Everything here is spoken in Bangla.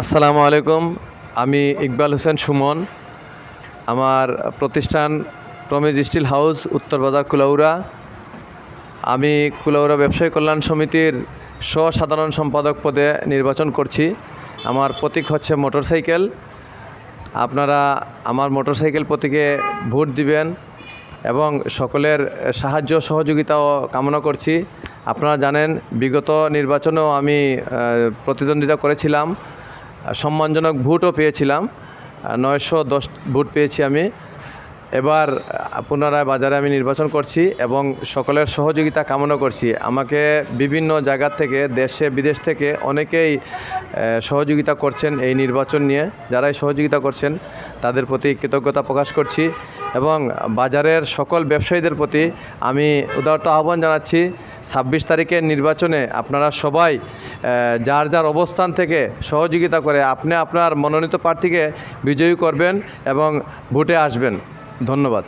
আসসালামু আলাইকুম, আমি ইকবাল হোসেন সুমন। আমার প্রতিষ্ঠান প্রমিজ স্টিল হাউস, উত্তর বাজার কুলাউড়া। আমি কুলাউড়া ব্যবসায়ী কল্যাণ সমিতির সাধারণ সম্পাদক পদে নির্বাচন করছি। আমার প্রতীক হচ্ছে মোটরসাইকেল। আপনারা আমার মোটরসাইকেল প্রতীকে ভোট দিবেন এবং সকলের সাহায্য, সহযোগিতাও কামনা করছি। আপনারা জানেন, বিগত নির্বাচনেও আমি প্রতিদ্বন্দ্বিতা করেছিলাম। সম্মানজনক ভোটও পেয়েছিলাম। নয়শো দশ ভোট পেয়েছি আমি। এবার পুনরায় বাজারে আমি নির্বাচন করছি এবং সকলের সহযোগিতা কামনা করছি। আমাকে বিভিন্ন জায়গা থেকে, দেশে, বিদেশ থেকে অনেকেই সহযোগিতা করছেন এই নির্বাচন নিয়ে। যারাই সহযোগিতা করছেন, তাদের প্রতি কৃতজ্ঞতা প্রকাশ করছি এবং বাজারের সকল ব্যবসায়ীদের প্রতি আমি উদারত আহ্বান জানাচ্ছি। ছাব্বিশ তারিখের নির্বাচনে আপনারা সবাই যার যার অবস্থান থেকে সহযোগিতা করে আপনি আপনার মনোনীত প্রার্থীকে বিজয়ী করবেন এবং ভোটে আসবেন। ধন্যবাদ।